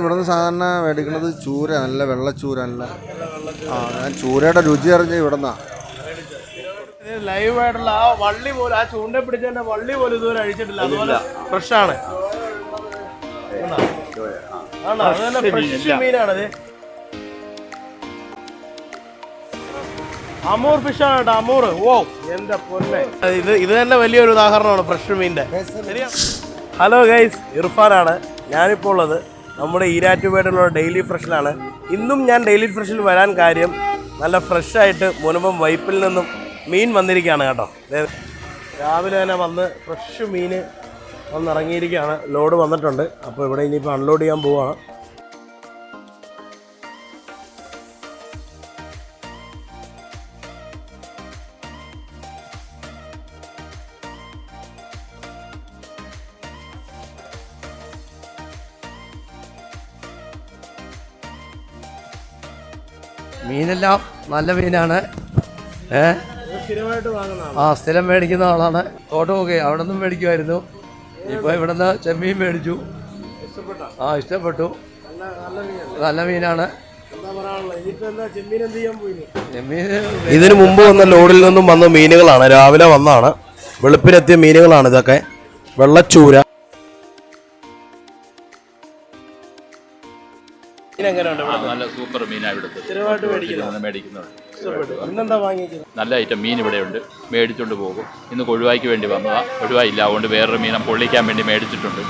ഇവിടുന്ന് സാധാരണ മേടിക്കുന്നത് ചൂര നല്ല വെള്ളച്ചൂര നല്ല ആ ഞാൻ ചൂരയുടെ രുചി അറിഞ്ഞ ഇവിടുന്നാ. ലൈവ് ആയിട്ടുള്ള ആ വള്ളി പോലെ ആ ചൂണ്ട പിടിച്ചതിന്റെ വള്ളി പോലെ ഇതുവരെ അഴിച്ചിട്ടില്ല. അതുപോലെ ഫ്രഷ് ആണ്. മീനാണത് അമൂർ ഫിഷ് ആണ് കേട്ടോ അമൂർ. ഓ എന്റെ പൊന്നെ. ഇത് ഇത് തന്നെ വലിയൊരു ഉദാഹരണമാണ് ഫ്രഷ് മീനിന്റെ ഹലോ ഗൈസ് ഇർഫാനാണ്. ഞാനിപ്പോൾ ഉള്ളത് നമ്മുടെ ഈരാറ്റുപേടുള്ള ഡെയിലി ഫ്രഷിലാണ് ഇന്നും ഞാൻ ഡെയിലി ഫ്രഷിൽ വരാൻ കാര്യം നല്ല ഫ്രഷായിട്ട് മുനമ്പം വൈപ്പിൽ നിന്നും മീൻ വന്നിരിക്കുകയാണ് കേട്ടോ. രാവിലെ തന്നെ വന്ന് ഫ്രഷ് മീൻ വന്നിറങ്ങിയിരിക്കുകയാണ്. ലോഡ് വന്നിട്ടുണ്ട്. അപ്പോൾ ഇവിടെ ഇനിയിപ്പോൾ അൺലോഡ് ചെയ്യാൻ പോവുകയാണ് മീനെല്ലാം നല്ല മീനാണ്. ഏ? ആ സ്ഥിരം മേടിക്കുന്ന ആളാണ്. തോട്ടമൊക്കെ അവിടെ നിന്നും മേടിക്കുമായിരുന്നു. ഇപ്പോൾ ഇവിടെ നിന്ന് ചെമ്മീൻ മേടിച്ചു. ആ ഇഷ്ടപ്പെട്ടു. നല്ല മീനാണ്. ഇതിനു മുമ്പ് വന്ന ലോഡിൽ നിന്നും വന്ന മീനുകളാണ്. രാവിലെ വന്നാണ്. വെളുപ്പിനെത്തിയ മീനുകളാണ് ഇതൊക്കെ. വെള്ളച്ചൂര. നല്ല സൂപ്പർ മീനാണ് ഇവിടുത്തെ. മേടിക്കുന്നുണ്ട്? നല്ല ഐറ്റം മീൻ ഇവിടെ ഉണ്ട് മേടിച്ചോണ്ട് പോകും. ഇന്ന് കൊഴുവായ്ക്ക് വേണ്ടി വന്നതാ. കൊഴുവായില്ല അതുകൊണ്ട് വേറൊരു മീനെ പൊള്ളിക്കാൻ വേണ്ടി മേടിച്ചിട്ടുണ്ട്.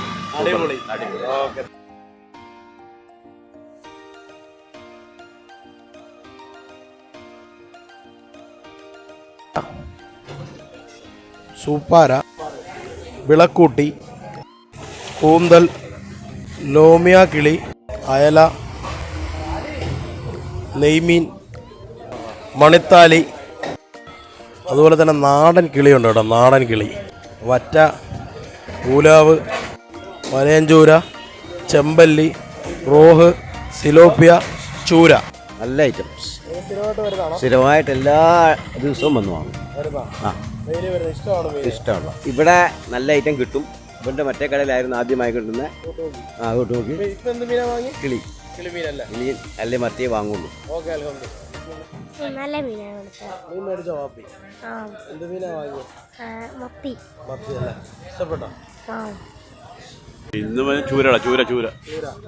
സൂപ്പാര വിളക്കൂട്ടി കൂന്തൽ ലോമിയ കിളി അയല നെയ്മീൻ മണിത്താലി അതുപോലെ തന്നെ നാടൻ കിളിയുണ്ട് കേട്ടോ നാടൻ കിളി. വറ്റ പൂലാവ് വനയഞ്ചൂര ചെമ്പല്ലി റോഹ് സിലോപ്പിയ ചൂര. നല്ല ഐറ്റംസ്. സ്ഥിരമായിട്ട് എല്ലാ ദിവസവും വന്നു വാങ്ങും. ആ. ഇഷ്ടമാണ് ഇവിടെ നല്ല ഐറ്റം കിട്ടും. ഇവിടെ മറ്റേ കടയിലായിരുന്നു ആദ്യമായി കിട്ടുന്നത് ആ കിട്ടും നോക്കി. കിളി. കിളി അല്ലേ മത്തിയെ വാങ്ങുള്ളൂ. നല്ല മീനാണ് കൊടുത്തത് ആ. ആ, മത്തി ആ. ഇന്ന് ചൂരടാ ചൂര ചൂര.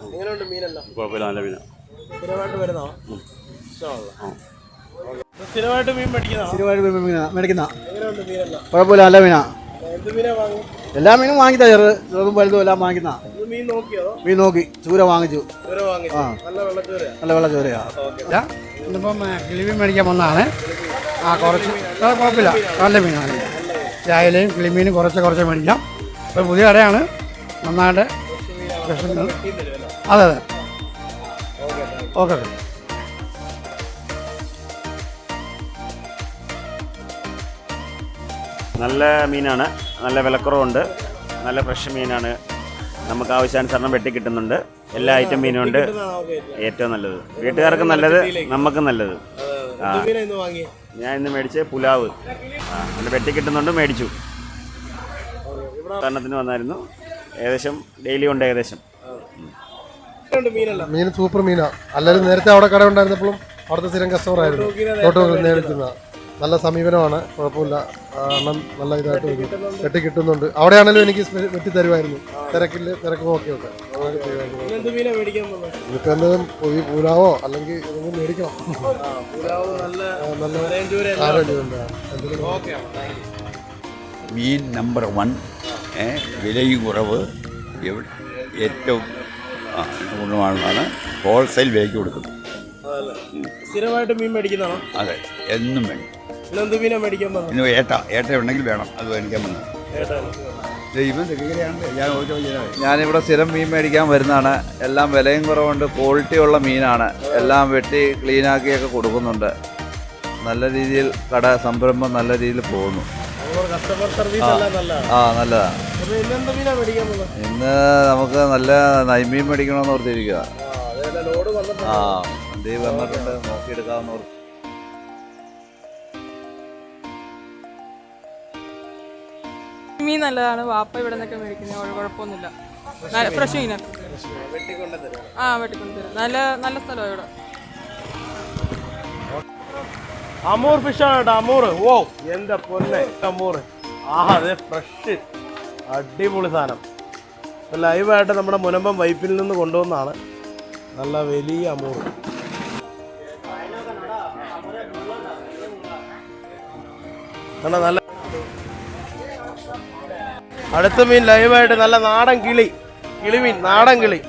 എങ്ങനെയുണ്ട് മീനെല്ലാം? കുഴപ്പമില്ല നല്ല മീന. സ്ഥിരമായിട്ട് വരുന്നോ? സ്ഥിരമായിട്ട് മീൻ മേടിക്കുന്നതാണോ സ്ഥിരമായിട്ട് മേടിക്കുന്ന എങ്ങനെയുണ്ട് മീനെല്ലാം? കുഴപ്പമില്ല നല്ല മീനാ. എന്ത് മീനാ വാങ്ങി? എല്ലാ മീനും വാങ്ങിത്താ ചെറു ചെറുതും വലുതും എല്ലാം വാങ്ങിക്കുന്ന മീൻ നോക്കിയോ? മീൻ നോക്കി. ചൂര വാങ്ങിച്ചു. ഇവരെ വാങ്ങി നല്ല വെള്ളച്ചൂരയാ നല്ല വെള്ള ചൂരയാ. ഇന്നിപ്പം കിളിമീൻ മേടിക്കാൻ വന്നതാണ്. ആ കുറച്ച് കുഴപ്പമില്ല. നല്ല മീനാണ്. രാവിലെയും കിളിമീനും കുറച്ച് കുറച്ച് മേടിക്കാം. ഇപ്പം പുതിയ കടയാണ്. നന്നായിട്ട് അതെ അതെ. Okay okay. നല്ല മീനാണ്. നല്ല വിലക്കുറവുണ്ട്. നല്ല ഫ്രഷ് മീനാണ്. നമുക്ക് ആവശ്യാനുസരണം വെട്ടി കിട്ടുന്നുണ്ട്. എല്ലാ ഐറ്റം മീനും ഉണ്ട്. ഏറ്റവും നല്ലത്. വീട്ടുകാർക്ക് നല്ലത് നമുക്ക് നല്ലത്. ആ ഞാൻ ഇന്ന് മേടിച്ച പുലാവ്. ആ നല്ല വെട്ടി കിട്ടുന്നുണ്ട് മേടിച്ചു. ഉദാഹരണത്തിന് വന്നായിരുന്നു. ഏകദേശം ഡെയിലി ഉണ്ട് ഏകദേശം. മീൻ സൂപ്പർ മീനാ. അല്ലാതെ നേരത്തെ അവിടെ കട ഉണ്ടായിരുന്നപ്പോഴും അവിടുത്തെ സ്ഥിരം കസ്റ്റമർ ആയിരുന്നു. നല്ല സമീപനമാണ്. കുഴപ്പമില്ല. എണ്ണം നല്ല ഇതായിട്ട് വരും. വെട്ടി കിട്ടുന്നുണ്ട്. അവിടെയാണെങ്കിലും എനിക്ക് വെട്ടി തരുമായിരുന്നു തിരക്കിൽ തിരക്കും ഒക്കെ ഉണ്ട്. ഇപ്പൊ ഇനിയിപ്പോൾ എന്തെങ്കിലും ഈ പൂലാവോ അല്ലെങ്കിൽ എന്തെങ്കിലും മേടിക്കണം? നല്ല മീൻ നമ്പർ വൺ വിലയും കുറവ് ഏറ്റവും ഗുണമാണെന്നാണ് ഹോൾസെയിൽ വിലയ്ക്ക് കൊടുക്കുന്നത്. സ്ഥിരമായിട്ട് മീൻ മേടിക്കുന്നതാണോ? അതെ എന്നും വേണം. മേടിക്കാൻ ഇന്ന് ഏട്ട ഏട്ട ഉണ്ടെങ്കിൽ വേണം. അത് മേടിക്കാൻ വന്നു? ഞാനിവിടെ സ്ഥിരം മീൻ മേടിക്കാൻ വരുന്നതാണ്. എല്ലാം വിലയും കുറവുണ്ട് ക്വാളിറ്റി ഉള്ള മീനാണ്. എല്ലാം വെട്ടി ക്ലീനാക്കിയൊക്കെ കൊടുക്കുന്നുണ്ട്. നല്ല രീതിയിൽ കട സംരംഭം നല്ല രീതിയിൽ പോകുന്നു. ആ. നല്ലതാണ് ഇന്ന് നമുക്ക് നല്ല നൈമീൻ മേടിക്കണമെന്ന് ഓർത്തിരിക്കുക ആ വണ്ടി വന്നിട്ടുണ്ട്. നോക്കിയെടുക്കാമെന്ന് ഓർത്ത് മീൻ നല്ലതാണ്. വാപ്പ ഇവിടെ നിന്നൊക്കെ മേടിക്കുന്നത് കുഴപ്പമൊന്നുമില്ല. ഫ്രഷ് മീൻ ആ വെട്ടിക്കൊണ്ടുതരും. നല്ല നല്ല സ്ഥലമാണ് ഇവിടെ. അമൂർ ഫിഷാണ് കേട്ടോ അമൂർ. ഓ എന്റെ പൊന്നെ അമൂർ. ആ അതെ ഫ്രഷ് അടിപൊളി സാധനം. ലൈവായിട്ട് നമ്മുടെ മുനമ്പം വൈപ്പിൽ നിന്ന് കൊണ്ടുവന്നാണ്. നല്ല വലിയ അമൂർ. കണ്ട നല്ല അടുത്ത മീൻ ലൈവായിട്ട് നല്ല നാടൻ കിളി. കിളിമീൻ നാടൻ കിളി.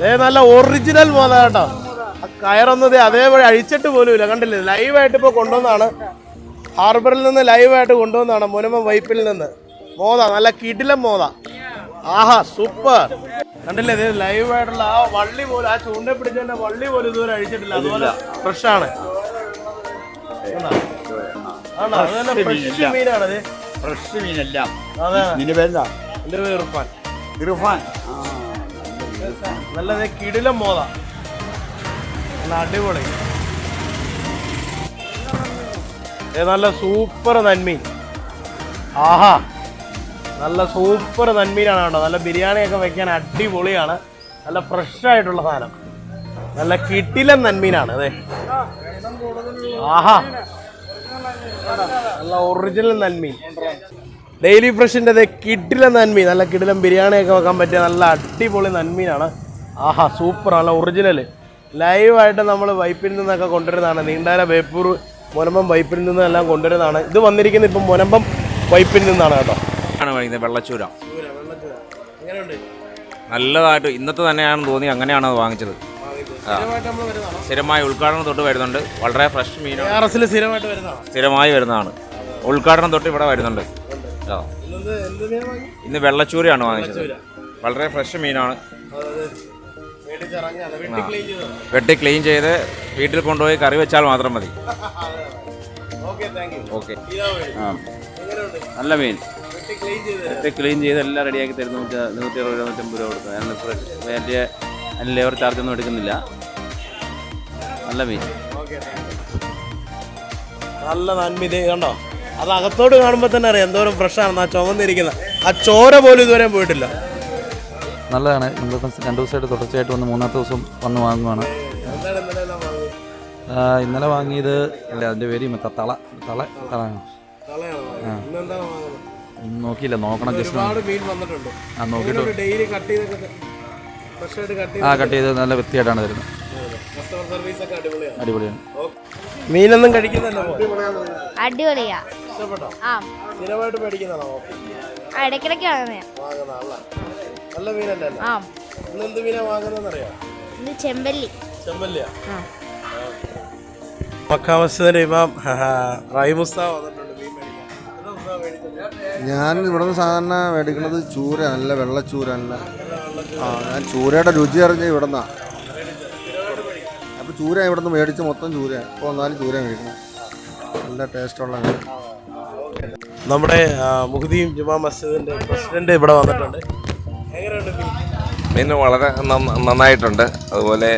ദേ നല്ല ഒറിജിനൽ മോത കേട്ടോ. കയറുന്നത് അതേപോലെ അഴിച്ചിട്ട് പോലും ഇല്ല. കണ്ടില്ലേ? ലൈവായിട്ട് ഇപ്പോൾ കൊണ്ടുവന്നാണ്. ഹാർബറിൽ നിന്ന് ലൈവായിട്ട് കൊണ്ടുവന്നാണ് മുനമ വൈപ്പിൽ നിന്ന്. മോത നല്ല കിടിലം മോത. ആഹാ സൂപ്പർ. കണ്ടില്ലേ? ഇത് ലൈവായിട്ടുള്ള ആ വള്ളി പോലും ആ ചൂണ്ട പിടിച്ചതിന്റെ വള്ളി പോലും ഇതുവരെ അഴിച്ചിട്ടില്ല. അതുപോലെ ഫ്രഷാണ്. ആണ് ഫ്രഷ് മീനാണ് ഇത് ഫ്രഷ് മീനെല്ലാം. അതെ നിന്റെ പേരെന്താ എന്റെ പേര് ഇർഫാൻ. ഇർഫാൻ നല്ല ദേ കിടിലം മോത നല്ല അടിപൊളി. നല്ല സൂപ്പർ നന്മീൻ ആഹാ. നല്ല സൂപ്പർ നന്മീനാണ് കേട്ടോ. നല്ല ബിരിയാണിയൊക്കെ വെക്കാൻ അടിപൊളിയാണ്. നല്ല ഫ്രഷ് ആയിട്ടുള്ള സാധനം. നല്ല കിട്ടിലൻ നന്മീനാണ് അതെ. ആഹാ. നല്ല ഒറിജിനൽ നന്മീൻ ഡെയിലി ഫ്രഷിന്റെ കിടില നന്മീൻ നല്ല കിടിലം ബിരിയാണിയൊക്കെ വെക്കാൻ പറ്റിയ നല്ല അടിപൊളി നന്മീനാണ്. ആഹാ സൂപ്പർ നല്ല ഒറിജിനൽ ലൈവായിട്ട് നമ്മൾ വൈപ്പിൽ നിന്നൊക്കെ കൊണ്ടുവരുന്നതാണ്. നീണ്ടാല ബേപ്പൂർ മുനമ്പം വൈപ്പിൽ നിന്നെല്ലാം കൊണ്ടുവരുന്നതാണ്. ഇത് വന്നിരിക്കുന്നത് ഇപ്പം മുനമ്പം വൈപ്പിൽ നിന്നാണ് കേട്ടോ. ആണ് വാങ്ങിയത് വെള്ളച്ചൂര. നല്ലതായിട്ട് ഇന്നത്തെ തന്നെയാണെന്ന് തോന്നി അങ്ങനെയാണ് അത് വാങ്ങിച്ചത്. സ്ഥിരമായി ഉദ്ഘാടനം തൊട്ട് വരുന്നുണ്ട്. വളരെ ഫ്രഷ് മീൻ സ്ഥിരമായിട്ട് വരുന്നതാണ്? സ്ഥിരമായി വരുന്നതാണ്. ഉദ്ഘാടനം തൊട്ട് ഇവിടെ വരുന്നുണ്ട്. ഇന്ന് വെള്ളച്ചൂരയാണ് വാങ്ങിച്ചത്. വളരെ ഫ്രഷ് മീനാണ്. വെട്ടി ക്ലീൻ ചെയ്ത് വീട്ടിൽ കൊണ്ടുപോയി കറി വെച്ചാൽ മാത്രം മതി. ഓക്കെ നല്ല മീൻ. വെട്ടി ക്ലീൻ ചെയ്ത് വെട്ടി ക്ലീൻ ചെയ്ത് എല്ലാം റെഡിയാക്കി തരും നമുക്ക് നൂറ്റി അറുപത് നൂറ്റമ്പത് രൂപ കൊടുക്കും വലിയ അതിന് ലേബർ ചാർജ് ഒന്നും എടുക്കുന്നില്ല. നല്ല മീൻ. നല്ല നന്മീൻ കണ്ടോ? അത് അകത്തോട്ട് കാണുമ്പോൾ തന്നെ അറിയാം എന്തോരം ഫ്രഷ് ആണെന്ന് ആ ചുമന്നിരിക്കുന്ന ആ ചോര പോലും ഇതുവരെ പോയിട്ടില്ല. നല്ലതാണ്. ഇന്നിപ്പം രണ്ട് ദിവസമായിട്ട് തുടർച്ചയായിട്ട് വന്ന് മൂന്നാമത്തെ ദിവസം വന്ന് വാങ്ങുവാണ്. ഇന്നലെ വാങ്ങിയത് അല്ല ഇന്നലെ വാങ്ങിയത് ഇല്ല അതിന്റെ പേര് തള തള തള. നോക്കിയില്ല നോക്കണം ജസ്റ്റ് ആ നോക്കിയിട്ട് ആ കട്ട് ചെയ്ത് നല്ല വൃത്തിയായിട്ടാണ് തരുന്നത്. കസ്റ്റമർ സർവീസ് ഒക്കെ അടിപൊളിയാണ്. അടിപൊളിയാണ്. മീനൊന്നും കഴിക്കുന്നില്ല അടിപൊളിയാ. ആ. സ്ഥിരമായിട്ട് മേടിക്കുന്നതാണോ ഇടയ്ക്കിടയ്ക്ക് നല്ല മീനല്ലേ? ആ. ഇന്ന് എന്ത് മീനാ വാങ്ങുന്നതെന്ന് ഇത് ചെമ്പല്ലി. ചെമ്പല്ലിയാ? ഇമാം വന്നിട്ടുണ്ട് മീൻ മേടിക്കാൻ? ഞാൻ ഇവിടുന്ന് സാധാരണ മേടിക്കുന്നത് ചൂര നല്ല വെള്ളച്ചൂര നല്ല ആ ഞാൻ ചൂരയുടെ രുചി അറിഞ്ഞ് ഇവിടുന്നാ. അപ്പോൾ ചൂര ഇവിടുന്ന് മേടിച്ച് മൊത്തം ചൂര. ഇപ്പോൾ വന്നാലും ചൂര മേടിക്കണം. നല്ല ടേസ്റ്റുള്ള ഉള്ള നമ്മുടെ മുഹദീം ജുമാ മസ്ജിദിന്റെ പ്രസിഡന്റ് ഇവിടെ വന്നിട്ടുണ്ട്. എങ്ങനെയുണ്ട് മീൻ? മീൻ വളരെ നന്നായിട്ടുണ്ട്. അതുപോലെ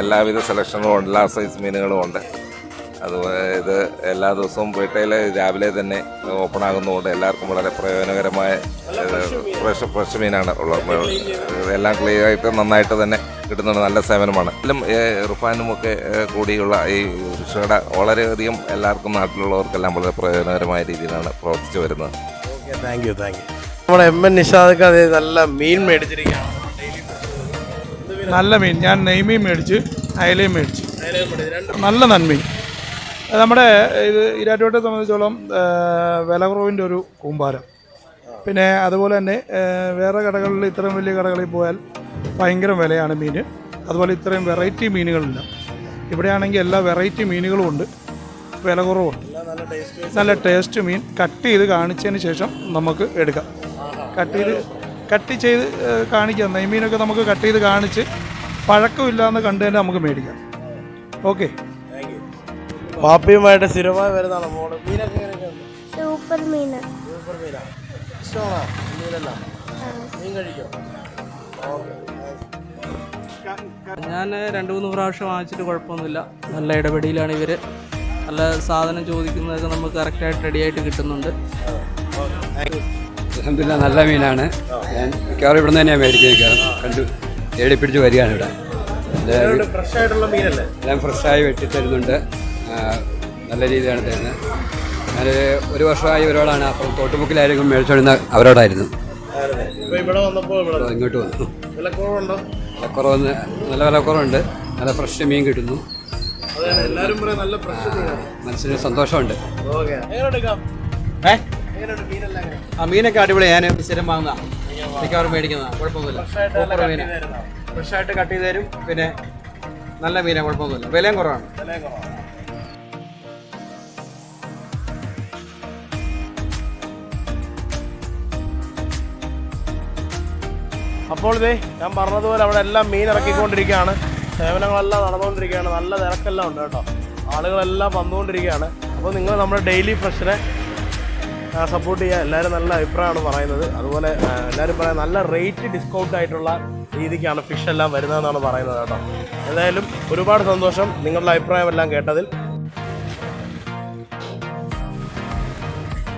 എല്ലാവിധ സെലക്ഷനുകളും ഉണ്ട്. എല്ലാ സൈസ് മീനുകളും ഉണ്ട്. അതുപോലെ ഇത് എല്ലാ ദിവസവും വീട്ടിൽ രാവിലെ തന്നെ ഓപ്പൺ ആകുന്നതുകൊണ്ട് എല്ലാവർക്കും വളരെ പ്രയോജനകരമായ ഫ്രഷ് ഫ്രഷ് മീനാണ് ഉള്ളത്. എല്ലാം ക്ലിയർ ആയിട്ട് നന്നായിട്ട് തന്നെ കിട്ടുന്നുണ്ട് നല്ല സേവനമാണ്. എല്ലാം റിഫാനും ഒക്കെ കൂടിയുള്ള ഈ കൃഷിയുടെ വളരെയധികം എല്ലാവർക്കും നാട്ടിലുള്ളവർക്കെല്ലാം വളരെ പ്രയോജനകരമായ രീതിയിലാണ് പ്രവർത്തിച്ചു വരുന്നത്. Okay thank you thank you നമ്മുടെ എം എൻ നിഷാദക്ക് അത് നല്ല മീൻ മേടിച്ചിരിക്കുകയാണ്. നല്ല മീൻ. ഞാൻ നെയ്മീൻ മേടിച്ച് അയലയും മേടിച്ച്. നല്ല നന്മീൻ നമ്മുടെ ഇത് ഇരാറ്റുപേട്ടയെ സംബന്ധിച്ചോളം വിലകുറവിന്റെ വില കുറവിന്റെ ഒരു കൂമ്പാരം. പിന്നെ അതുപോലെ തന്നെ വേറെ കടകളിൽ ഇത്രയും വലിയ കടകളിൽ പോയാൽ ഭയങ്കര വിലയാണ് മീൻ. അതുപോലെ ഇത്രയും വെറൈറ്റി മീനുകളില്ല ഇവിടെയാണെങ്കിൽ എല്ലാ വെറൈറ്റി മീനുകളും ഉണ്ട്. വില കുറവുണ്ട് നല്ല ടേസ്റ്റ് മീൻ. കട്ട് ചെയ്ത് കാണിച്ചതിന് ശേഷം നമുക്ക് എടുക്കാം. കട്ട് ചെയ്ത് കട്ട് ചെയ്ത് കാണിക്കാം. നെയ്മീനൊക്കെ നമുക്ക് കട്ട് ചെയ്ത് കാണിച്ച് പഴക്കമില്ലാന്ന് കണ്ടു തന്നെ നമുക്ക് മേടിക്കാം. ഓക്കെ. പാപ്പിയുമായിട്ട് സ്ഥിരമായി വരുന്നതാണ് മോൾ. മീനൊക്കെ എങ്ങനെയൊക്കെയുണ്ട് സൂപ്പർ മീന. സൂപ്പർ മീനാ. ഇഷ്ടമാണോ? മീനെല്ലാം? മീൻ കഴിക്കോ? ഞാൻ രണ്ട് മൂന്ന് പ്രാവശ്യം വാങ്ങിച്ചിട്ട് കുഴപ്പമൊന്നുമില്ല. നല്ല ഇടപെടിയിലാണ് ഇവർ നല്ല സാധനം ചോദിക്കുന്നതൊക്കെ നമുക്ക് കറക്റ്റായിട്ട് റെഡിയായിട്ട് കിട്ടുന്നുണ്ട്. അലഹമില്ല നല്ല മീനാണ്. ഞാൻ മിക്കവാറും ഇവിടെ നിന്ന് തന്നെയാണ് മേടിക്കുന്നത് മിക്കവാറും കണ്ടു തേടി പിടിച്ച് വരികയാണ് ഇവിടെ. ഇത് ഫ്രഷ് ആയിട്ടുള്ള മീനല്ലേ? എല്ലാം ഫ്രഷായി വെട്ടി തരുന്നുണ്ട് നല്ല രീതിയിലാണ് തരുന്നത്. ഞാനൊരു ഒരു വർഷമായി ഇവരോടാണ് അപ്പം തോട്ടുമുക്കിലായിരിക്കും മേടിച്ചോടുന്ന അവരോടായിരുന്നു. ഇങ്ങോട്ട് വന്നു. വിലക്കുറവുണ്ട്? വിലക്കുറവ് നല്ല വിലക്കുറവുണ്ട്. നല്ല ഫ്രഷ് മീൻ കിട്ടുന്നു. മനസ്സിന് സന്തോഷമുണ്ട്? ആ മീനൊക്കെ അടിപൊളി. ഞാൻ സ്ഥിരം വാങ്ങുന്ന മിക്കവാറും മേടിക്കുന്നതാണ് കുഴപ്പമൊന്നുമില്ല. ഫ്രഷായിട്ട് കട്ട് ചെയ്ത് തരും. പിന്നെ നല്ല മീനാണ് കുഴപ്പമൊന്നുമില്ല. വിലയും കുറവാണ്. വിലയും കുറവാണ്. അപ്പോൾ ഇതേ ഞാൻ പറഞ്ഞതുപോലെ അവിടെ എല്ലാം മീൻ ഇറക്കിക്കൊണ്ടിരിക്കുകയാണ്. സേവനങ്ങളെല്ലാം നടന്നുകൊണ്ടിരിക്കുകയാണ്. നല്ല തിരക്കെല്ലാം ഉണ്ട് കേട്ടോ. ആളുകളെല്ലാം വന്നുകൊണ്ടിരിക്കുകയാണ്. അപ്പോൾ നിങ്ങൾ നമ്മുടെ ഡെയിലി ഫ്രഷിനെ സപ്പോർട്ട് ചെയ്യുക എല്ലാവരും നല്ല അഭിപ്രായമാണ് പറയുന്നത്. അതുപോലെ എല്ലാവരും പറയാം നല്ല റേറ്റ് ഡിസ്കൗണ്ട് ആയിട്ടുള്ള രീതിക്കാണ് ഫിഷ് എല്ലാം വരുന്നതെന്നാണ് പറയുന്നത് കേട്ടോ. എന്തായാലും ഒരുപാട് സന്തോഷം നിങ്ങളുടെ അഭിപ്രായം എല്ലാം കേട്ടതിൽ.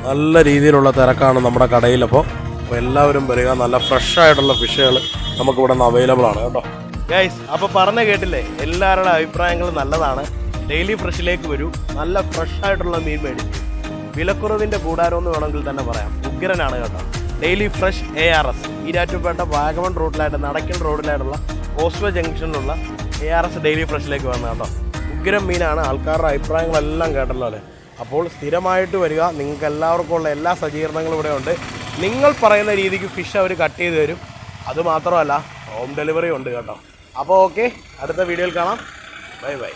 നല്ല രീതിയിലുള്ള തിരക്കാണ് നമ്മുടെ കടയിലപ്പോൾ അപ്പോൾ. എല്ലാവരും വരിക. നല്ല ഫ്രഷ് ആയിട്ടുള്ള ഫിഷുകൾ നമുക്ക് ഇവിടെ നിന്ന് അവൈലബിൾ ആണ് കേട്ടോ. ഗൈസ് അപ്പോൾ പറഞ്ഞ കേട്ടില്ലേ? എല്ലാവരുടെ അഭിപ്രായങ്ങൾ നല്ലതാണ്. ഡെയിലി ഫ്രഷിലേക്ക് വരൂ. നല്ല ഫ്രഷ് ആയിട്ടുള്ള മീൻ മേടിച്ചു വിലക്കുറവിന്റെ കൂടാരം എന്ന് വേണമെങ്കിൽ തന്നെ പറയാം. ഉഗ്രനാണ് കേട്ടോ. Daily fresh A R S Erattupetta Vagamon റോഡിലായിട്ട് Nadakkal റോഡിലായിട്ടുള്ള ഓസ്ലോ ജംഗ്ഷനിലുള്ള എ ആർ എസ് ഡെയിലി ഫ്രഷിലേക്ക് വന്ന കേട്ടോ. ഉഗ്രം മീനാണ് ആൾക്കാരുടെ അഭിപ്രായങ്ങളെല്ലാം കേട്ടല്ലോ അല്ലേ? അപ്പോൾ സ്ഥിരമായിട്ട് വരിക. നിങ്ങൾക്ക് എല്ലാവർക്കും ഉള്ള എല്ലാ സജ്ജീകരണങ്ങളും ഇവിടെ ഉണ്ട് നിങ്ങൾ പറയുന്ന രീതിക്ക് ഫിഷ് അവർ കട്ട് ചെയ്ത് തരും. അതുമാത്രമല്ല ഹോം ഡെലിവറി ഉണ്ട് കേട്ടോ. അപ്പോൾ ഓക്കെ അടുത്ത വീഡിയോയിൽ കാണാം. Bye bye